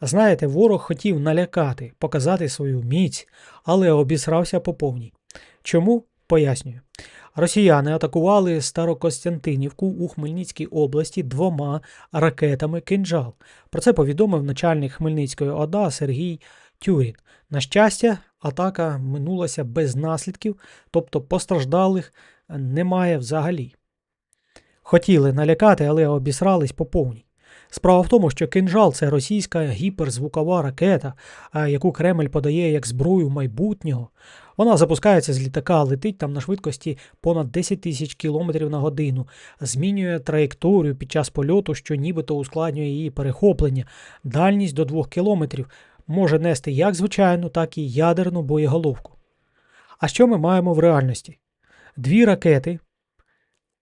Знаєте, ворог хотів налякати, показати свою міць, але обісрався по повній. Чому? Пояснюю. Росіяни атакували Старокостянтинівку у Хмельницькій області двома ракетами «Кинджал». Про це повідомив начальник Хмельницької ОДА Сергій Тюрін. На щастя, атака минулася без наслідків, тобто постраждалих немає взагалі. Хотіли налякати, але обісрались по повній. Справа в тому, що кинжал це російська гіперзвукова ракета, яку Кремль подає як зброю майбутнього. Вона запускається з літака, летить там на швидкості понад 10 тисяч кілометрів на годину, змінює траєкторію під час польоту, що нібито ускладнює її перехоплення, дальність до 2 кілометрів, може нести як звичайну, так і ядерну боєголовку. А що ми маємо в реальності? Дві ракети,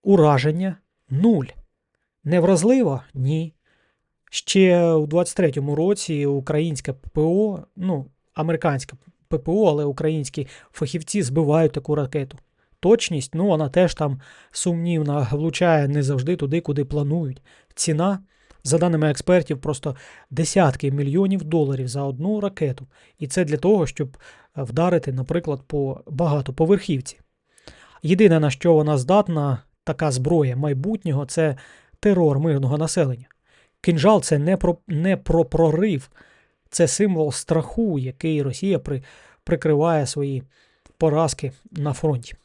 ураження нуль. Невразливо? Ні. Ще у 23-му році українське ППО, ну, американське ППО, але українські фахівці збивають таку ракету. Точність, ну, вона теж там сумнівна, влучає не завжди туди, куди планують. Ціна, за даними експертів, просто десятки мільйонів доларів за одну ракету. І це для того, щоб вдарити, наприклад, по багатоповерхівці. Єдине, на що вона здатна, така зброя майбутнього, це терор мирного населення. Кинжал це не про, не про прорив, це символ страху, який Росія при, прикриває свої поразки на фронті.